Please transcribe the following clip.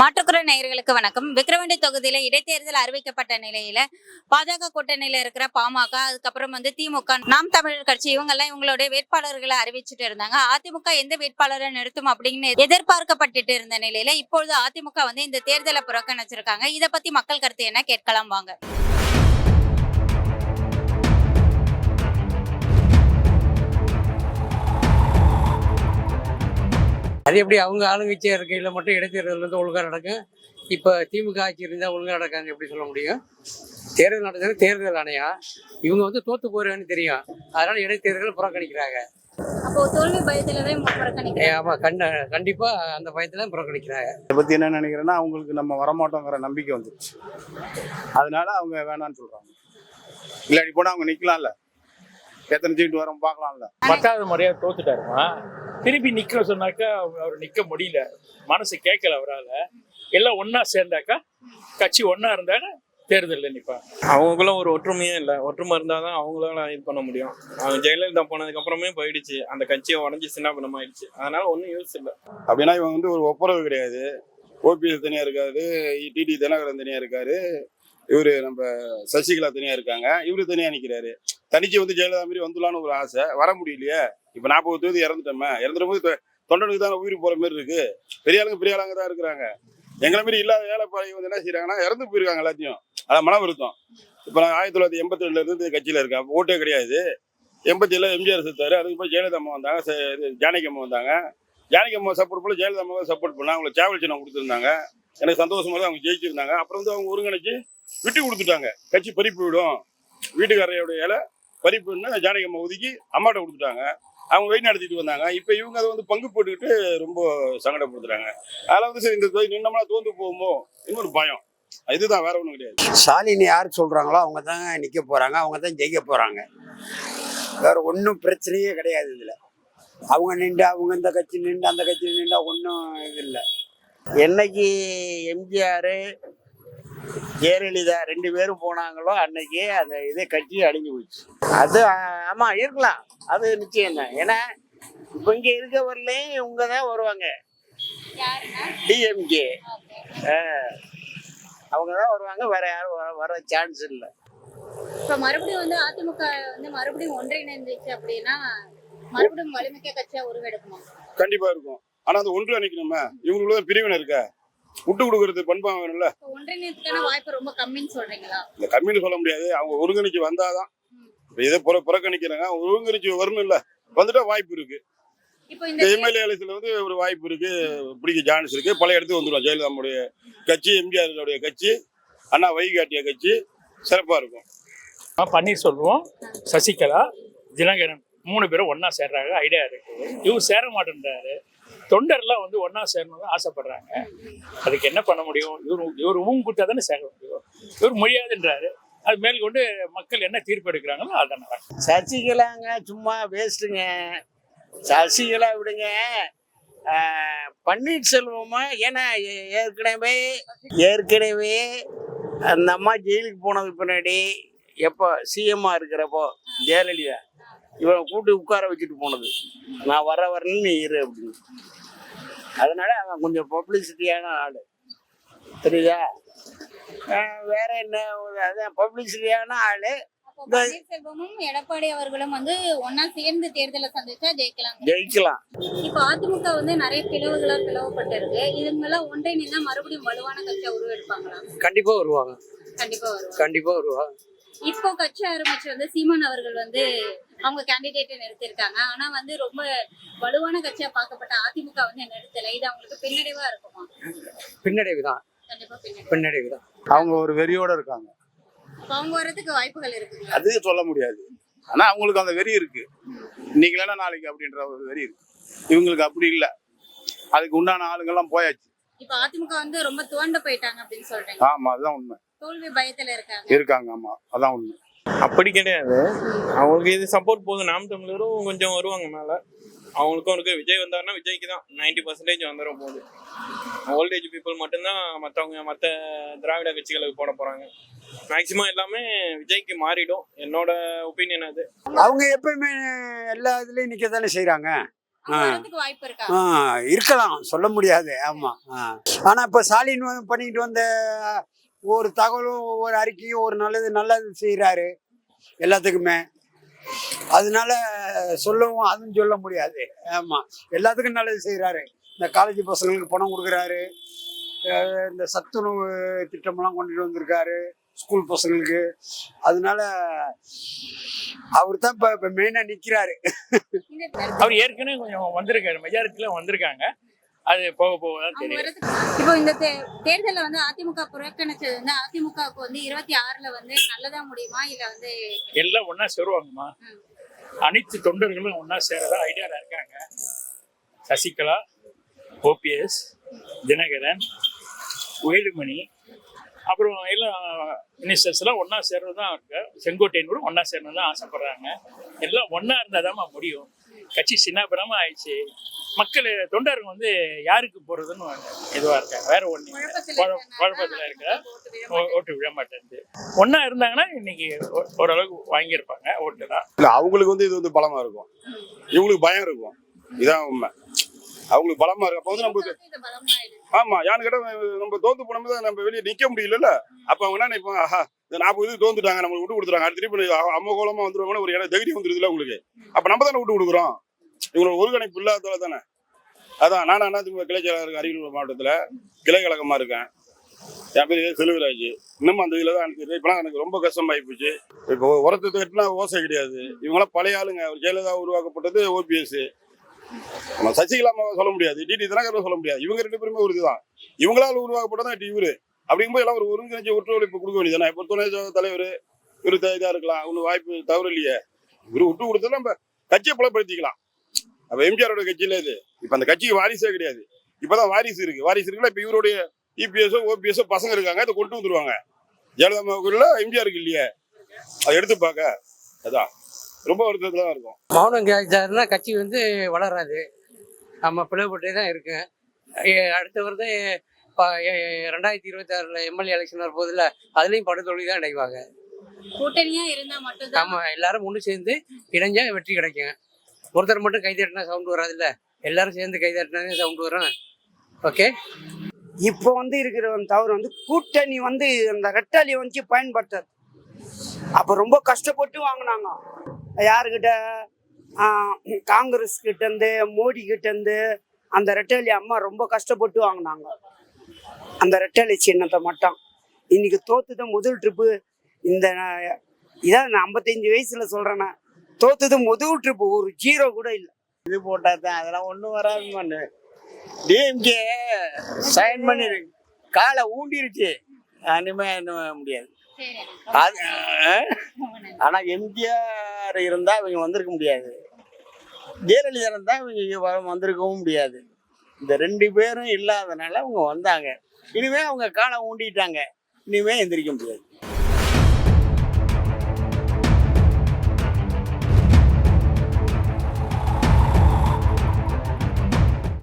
மாற்றுக்குறை நேயர்களுக்கு வணக்கம். விக்கிரவாண்டி தொகுதியில இடைத்தேர்தல் அறிவிக்கப்பட்ட நிலையில பாஜக கூட்டணியில இருக்கிற பாமக அதுக்கப்புறம் வந்து திமுக நாம் தமிழர் கட்சி இவங்க எல்லாம் இவங்களுடைய வேட்பாளர்களை அறிவிச்சுட்டு இருந்தாங்க. அதிமுக எந்த வேட்பாளரை நிறுத்தும் அப்படின்னு எதிர்பார்க்கப்பட்டுட்டு இருந்த நிலையில இப்பொழுது அதிமுக வந்து இந்த தேர்தலை புறக்கணிச்சிருக்காங்க. இத பத்தி மக்கள் கருத்து என்ன? கேட்கலாம் வாங்க. அது எப்படி அவங்க ஆளுங்கட்சியாக இருக்கையில் மட்டும் இடைத்தேர்தல் வந்து ஒழுங்காக நடக்கும் இப்போ திமுக ஆட்சி இருந்தால் ஒழுங்காக நடக்கான்னு எப்படி சொல்ல முடியும்? தேர்தல் நடந்தது தேர்தல் ஆணையம் இவங்க வந்து தோத்து போறேன்னு தெரியும். அதனால இடைத்தேர்தல் புறக்கணிக்கிறாங்க. ஆமா கண்ட கண்டிப்பா அந்த பயத்துல புறக்கணிக்கிறாங்க. இதை பத்தி என்ன நினைக்கிறேன்னா அவங்களுக்கு நம்ம வரமாட்டோங்கிற நம்பிக்கை வந்துருச்சு. அதனால அவங்க வேணாம்னு சொல்றாங்க. இல்லாட்டி போனா அவங்க நிக்கலாம்ல. எத்தனை சீட்டு வரும் பார்க்கலாம்ல. பத்தாவது முறையா தோத்துட்டாருமா. திருப்பி நிக்க சொன்னாக்கா அவர் நிக்க முடியல. மனசு கேட்கல அவரால. எல்லாம் ஒண்ணா சேர்ந்தாக்கா கட்சி ஒண்ணா இருந்தாக்க தேர்தலில் நிற்பாங்க அவங்களுக்குள்ள ஒரு ஒற்றுமையே இல்லை. ஒற்றுமை இருந்தால் தான் அவங்களால இது பண்ண முடியும். அவங்க ஜெயலலிதா போனதுக்கு அப்புறமே போயிடுச்சு. அந்த கட்சியை உடஞ்சி சின்ன ஆயிடுச்சு. அதனால ஒன்றும் யூஸ் இல்லை. அப்படின்னா இவங்க வந்து ஒரு ஒப்புரவு கிடையாது. ஓபிஎஸ் தனியா இருக்காரு டிடி தினகரன் தனியா இருக்காரு. இவரு நம்ம சசிகலா தனியா இருக்காங்க. இவரு தனியா நிக்கிறாரு. தனிச்சு வந்து ஜெயலலிதா மாதிரி வந்துடலான்னு ஒரு ஆசை. வர முடியலையே. இப்ப நாற்பது தொகுதி இறந்துட்டோமே. இறந்துடும் போது தொண்டனுக்கு தான் உயிர் போற மாதிரி இருக்கு. பெரிய ஆளுங்க பெரிய ஆளுங்க தான் இருக்கிறாங்க. எங்களை மாதிரி இல்லாத ஏழைப்பாளையம் வந்து என்ன செய்யறாங்கன்னா இறந்து போயிருக்காங்க எல்லாத்தையும். அதான் மன வருத்தம். இப்போ நான் ஆயிரத்தி தொள்ளாயிரத்தி எண்பத்தி ரெண்டுல இருந்து கட்சியில இருக்கேன். அப்ப ஓட்டே கிடையாது. எண்பத்தி ஏழு எம்ஜிஆர் செத்தாரு. அதுக்கு போய் ஜெயலலிதா அம்மா வந்தாங்க. இது ஜானகி அம்மா வந்தாங்க. ஜானகி அம்மா சப்போர்ட் பண்ணல. ஜெயலலிதா அம்மா சப்போர்ட் பண்ணாங்க அவங்களுக்கு சேவல் சின்னம் கொடுத்துருந்தாங்க. எனக்கு சந்தோஷமா தான் அவங்க ஜெயிச்சிருந்தாங்க. அப்புறம் வந்து அவங்க ஒருங்கிணைச்சு விட்டு கொடுத்துட்டாங்க. கட்சி பறிப்பு விடும். வீட்டுக்காரையோட இலை பறிப்புன்னு ஜானகி அம்மா ஒதுக்கி அம்மாட்ட கொடுத்துட்டாங்க. அவங்க வெயிட் நடத்திட்டு வந்தாங்க. இப்போ இவங்க அதை வந்து பங்கு போட்டுக்கிட்டு ரொம்ப சங்கடப்படுத்துறாங்க. அதில் வந்து சரி இந்த தொகுதி நின்னோம்னா தோந்து போகுமோ? இன்னொரு பயம். இதுதான் வேற ஒன்றும் கிடையாது. ஸ்டாலின் யார் சொல்றாங்களோ அவங்க தான் நிற்க போறாங்க. அவங்க தான் ஜெயிக்க போறாங்க. வேற ஒன்றும் பிரச்சனையே கிடையாது இதுல. அவங்க நின்று அவங்க இந்த கட்சி நின்று அந்த கட்சி நின்றா ஒன்றும் இது இல்லை. என்னைக்கு எம்ஜிஆர் ஜெயலலிதா ரெண்டு பேரும் போனாங்களோ அன்னைக்கே அந்த இதே கட்சி அழிஞ்சு போச்சு. அது ஆமா இருக்கலாம். அது நிச்சயம் தான். ஏன்னா இப்போ இங்க இருக்க வரலையும் இவங்க தான் வருவாங்க. டிஎம்கே அவங்க தான் வருவாங்க. வேற யாரும் வர வர சான்ஸ் இல்லை. இப்ப மறுபடியும் வந்து அதிமுக வந்து மறுபடியும் ஒன்றிணைந்துச்சு அப்படின்னா மறுபடியும் வலிமிக்க கட்சியா உருவெடுக்குமா? கண்டிப்பா இருக்கும். ஆனா அந்த ஒன்று அணிக்கணுமே? இவங்களுக்குள்ள பிரிவினை இருக்க? விட்டு கொடுக்கறது பண்பா வேணும்ல? ஒன்றிணைத்துக்கான வாய்ப்பு ரொம்ப கம்மின்னு சொல்றீங்களா? இந்த கம்மின்னு சொல்ல முடியாது. அவங்க ஒருங்கிணைச்சு வந்தாதான். இப்ப இதை புற புறக்கணிக்கிறாங்க. அவங்க ஒருங்கிணைச்சு வரணும் இல்ல வந்துட்டா வாய்ப்பு இருக்கு. இப்போ இந்த இந்த எம்எல்ஏ எலெக்ஷன்ல வந்து ஒரு வாய்ப்பு இருக்கு. பிடிக்க சான்ஸ் இருக்கு. பழைய இடத்துக்கு வந்துடும் ஜெயலலிதாவுடைய கட்சி எம்ஜிஆருடைய கட்சி அண்ணா வைகாட்டிய கட்சி. சிறப்பா இருக்கும். பன்னீர்செல்வம் சசிகலா தினகரன். மூணு பேரும் ஒண்ணா சேர்றாங்க. ஐடியா இருக்கு. இவர் சேர மாட்டேன்றாரு. தொண்டர்லாம் வந்து ஒன்றா சேரணும்னு ஆசைப்படுறாங்க. அதுக்கு என்ன பண்ண முடியும்? இவர் இவர் ஊம் கொடுத்தா தானே சேர முடியும். இவர் முடியாதுன்றாரு. அது மேல் கொண்டு மக்கள் என்ன தீர்ப்பு எடுக்கிறாங்களோ அதான் சசிகலாங்க சும்மா வேஸ்ட்டுங்க சசிகலா விடுங்க. பன்னீர்செல்வமா? ஏன்னா ஏ- ஏற்கனவே ஏற்கனவே அந்த அம்மா ஜெயிலுக்கு போனதுக்கு பின்னாடி எப்போ சிஎம்மா இருக்கிறப்போ ஜெயலலிதா இவனை கூட்டி உட்கார வச்சுட்டு போனது. நான் வர வரேன்னு நீ இரு அப்படின்னு. அதனால அவன் கொஞ்சம் பப்ளிசிட்டியான ஆள். தெரியுதா? வேற என்ன? அதான் பப்ளிசிட்டியான ஆள். பன்னீர்செல்வமும் எடப்பாடி அவர்களும் வந்து ஒன்னா சேர்ந்து தேர்தலை சந்திச்சா ஜெயிக்கலாம். ஜெயிக்கலாம். இப்போ அதிமுக வந்து நிறைய பிளவுகளா பிளவுபட்டிருக்கு. இதுங்கெல்லாம் ஒன்றிணைந்தா மறுபடியும் வலுவான கட்சியா உருவெடுப்பாங்களா? கண்டிப்பா வருவாங்க. கண்டிப்பா வருவாங்க. கண்டிப்பா வருவாங்க. இப்போ கட்சி ஆரம்பிச்சு வந்து சீமான் அவர்கள் வந்து அவங்க கேண்டிடேட்டை நிறுத்திருக்காங்க ஆனா வந்து ரொம்ப வலுவான கட்சியா பார்க்கப்பட்ட அதிமுக வந்து நிறுத்தல. இது அவங்களுக்கு பின்னடைவா இருக்குமா? பின்னடைவு தான். கண்டிப்பா பின்னடைவு. தான். அவங்க ஒரு வெறியோட இருக்காங்க. அவங்க வர்றதுக்கு வாய்ப்புகள் இருக்குங்களா? அது சொல்ல முடியாது. ஆனா அவங்களுக்கு அந்த வெறி இருக்கு. இன்னைக்கு இல்லைன்னா நாளைக்கு அப்படின்ற ஒரு வெறி இருக்கு. இவங்களுக்கு அப்படி இல்லை. அதுக்கு உண்டான ஆளுங்கெல்லாம் போயாச்சு. இப்போ அதிமுக வந்து ரொம்ப துவண்டு போயிட்டாங்க அப்படின்னு சொல்றீங்க. ஆமா அதுதான் உண்மை. தோல்வி பயத்துல இருக்காங்க. இருக்காங்க ஆமா. அதான் உண்மை. அப்படி கிடையாது. அவங்களுக்கு இது சப்போர்ட் போதும் நாம் தமிழரும் கொஞ்சம் வருவாங்க மேலே. அவங்களுக்கும் இருக்கு. விஜய் வந்தாருன்னா விஜய்க்கு தான் நைன்டி பர்சன்டேஜ் வந்துடும் போகுது ஓல்டேஜ் பீப்புள் மட்டும்தான் மற்றவங்க மற்ற திராவிட கட்சிகளுக்கு போட போகிறாங்க மேக்சிமம் எல்லாமே விஜய்க்கு மாறிடும். என்னோட ஒப்பீனியன் அது. அவங்க எப்பயுமே எல்லா இதுலயும் நிக்க தானே செய்யறாங்க இருக்கலாம். சொல்ல முடியாது. ஆமா. ஆனா இப்ப ஸ்டாலின் பண்ணிட்டு வந்த ஒரு தகவலும் ஒவ்வொரு அறிக்கையும் ஒரு நல்லது நல்லது செய்கிறாரு எல்லாத்துக்குமே. அதனால சொல்லவும் அதுவும் சொல்ல முடியாது. ஆமாம் எல்லாத்துக்கும் நல்லது செய்கிறாரு இந்த காலேஜ் பசங்களுக்கு பணம் கொடுக்குறாரு. இந்த சத்துணவு திட்டமெல்லாம் கொண்டுட்டு வந்திருக்காரு ஸ்கூல் பசங்களுக்கு. அதனால அவர் தான் இப்போ இப்போ மெயினாக நிற்கிறாரு அவர் ஏற்கனவே கொஞ்சம் வந்திருக்காரு. மெஜாரிட்டியில் வந்திருக்காங்க. அது போக போக தான் தெரியும். இப்போ இந்த தேர்தல்ல வந்து அதிமுக புறக்கணிச்சது வந்து அதிமுகவுக்கு வந்து இருபத்தி ஆறுல வந்து நல்லதா முடியுமா? இல்ல வந்து எல்லாம் ஒண்ணா சேருவாங்கம்மா. அனைத்து தொண்டர்களும் ஒண்ணா சேரதா ஐடியால இருக்காங்க. சசிகலா ஓபிஎஸ் தினகரன் வேலுமணி அப்புறம் எல்லாம் மினிஸ்டர்ஸ் எல்லாம் ஒண்ணா சேர்றது தான் இருக்கு. செங்கோட்டையன் கூட ஒண்ணா சேரணும் தான் ஆசைப்படுறாங்க. எல்லாம் ஒண்ணா இருந்தாதாம்மா முடியும். கட்சி சின்னாபிரமா ஆயிடுச்சு. மக்கள் தொண்டர்கள் வந்து யாருக்கு போறதுன்னு இதுவா இருக்காங்க? வேற ஒண்ணு இல்ல. குழப்பத்துல குழ- இருக்கறனால குழப்பத்துல இருக்க ஓட்டு விழ மாட்டேங்குது ஒண்ணா இருந்தாங்கன்னா இன்னைக்கு ஓ- ஓரளவுக்கு வாங்கியிருப்பாங்க ஓட்டு தான். இல்ல அவங்களுக்கு வந்து இது வந்து பலமா இருக்கும். இவங்களுக்கு பயம் இருக்கும். இதான் உண்மை. அவங்களுக்கு பலமா இருக்கும். அப்போ வந்து நம்ம மாட்டேங்குது. இது பலமாயிடுது. ஆமா யான்னு கேட்டா நம்ம தோத்து போனோம் நம்ம வெளியே நிக்க முடியல அப்ப அவங்க என்ன நினைப்பாங்க? ஆஹா இந்த நாற்பது இது தோந்துட்டாங்க நம்ம விட்டு கொடுத்துறாங்க. அடுத்த திருப்பி அம்ம கோலமா வந்துருவாங்கன்னு ஒரு இடம் தைரியம் வந்துருதுல உங்களுக்கு. அப்ப நம்ம தானே விட்டு கொடுக்குறோம்? இவங்களோட ஒருங்கிணைப்பு இல்லாததால தானே. அதான் நான் அதிமுக கிளை செயலாளர் அரியலூர் மாவட்டத்துல கிளை கழகமா இருக்கேன். என் பேர். செல்வராஜ். இன்னமும் அந்த இதுல தான் எனக்கு இப்பெல்லாம் எனக்கு ரொம்ப கஷ்டமாயி போச்சு இப்போ உரத்தை கட்டினா ஓசை கிடையாது. இவங்களாம் பழைய ஆளுங்க. ஒரு ஜெயலலிதா உருவாக்கப்பட்டது ஓபிஎஸ். நம்ம சசிகலா அம்மாவை சொல்ல முடியாது. டிடி தினகரன் சொல்ல முடியாது. இவங்க ரெண்டு பேருமே ஒரு இதுதான் இவங்களால உருவாக்கப்பட்டதான் இவரு. அப்படிங்கும்போது எல்லாம் ஒரு ஒருங்கிணைஞ்ச ஒத்துழைப்பு கொடுக்க வேண்டியது இப்போ துணை தலைவர் இவரு த- இருக்கலாம். ஒன்றும் வாய்ப்பு தவறு இல்லையே. இவரு விட்டு கொடுத்தா நம்ம கட்சியை புலப்படுத்திக்கலாம். அப்போ எம்ஜிஆரோட கட்சியில் இது. இப்போ அந்த கட்சிக்கு வாரிசே கிடையாது. இப்போதான் வாரிசு இருக்கு. வாரிசு இருக்குல்ல இப்போ இவருடைய இபிஎஸ்ஓ ஓபிஎஸ்ஓ பசங்க இருக்காங்க. இதை கொண்டு வந்துருவாங்க. ஜெயலலிதா அம்மாவுக்குள்ள எம்ஜிஆருக்கு இல்லையே. அதை எடுத்து பார்க்க. அதான். ரொம்ப வருத்தத்தில் தான் இருக்கும். மௌனம் கேட்டாருன்னா கட்சி வந்து வளராது. நம்ம பிளவுபட்டே தான் இருக்கு எ- அடுத்த வருடம் ரெண்டாயிரத்தி இருபத்தி ஆறுல எம்எல்ஏ எலெக்ஷன் வரப்போதில்ல அதுலயும் படுதோல்வி தான் அடைவாங்க. கூட்டணியா இருந்தா மட்டும்தான்? நம்ம எல்லாரும் ஒன்று சேர்ந்து இணைஞ்சா வெற்றி கிடைக்கும். ஒருத்தர் மட்டும் கை தட்டினா சவுண்ட் வராதுல்ல. எல்லாரும் சேர்ந்து கை தட்டினா சவுண்ட் வரும். ஓகே இப்போ வந்து இருக்கிற தவறு வந்து கூட்டணி வந்து அந்த ரெட்டாளி வந்து பயன்படுத்தாது. அப்போ ரொம்ப கஷ்டப்பட்டு வாங்கினாங்க. யாருக்கிட்ட? காங்கிரஸ் கிட்ட இருந்து மோடி கிட்ட இருந்து அந்த ரெட்டாளி அம்மா ரொம்ப கஷ்டப்பட்டு வாங்கினாங்க. அந்த ரெட்டலை சின்னத்தை மட்டும். இன்னைக்கு தோத்துது முதல் ட்ரிப்பு இந்த நான் இதான் நான் ஐம்பத்தஞ்சு வயசுல சொல்றேன்னா தோத்துது முதல் ட்ரிப்பு ஒரு ஜீரோ கூட இல்லை. இது போட்டா தான் அதெல்லாம் ஒன்றும் வராது டிஎம்கே சைன் பண்ணி காலை ஊண்டிருச்சு. இனிமே என்ன முடியாது. அது ஆனால் ஆனா எம்ஜிஆர் இருந்தால் இவங்க வந்திருக்க முடியாது. ஜெயலலிதா இருந்தால் இவங்க வந்திருக்கவும் முடியாது. இந்த ரெண்டு பேரும் இல்லாதனால அவங்க வந்தாங்க. இனிமே அவங்க காலை ஊண்டிட்டாங்க. இனிமே எந்திரிக்க முடியாது.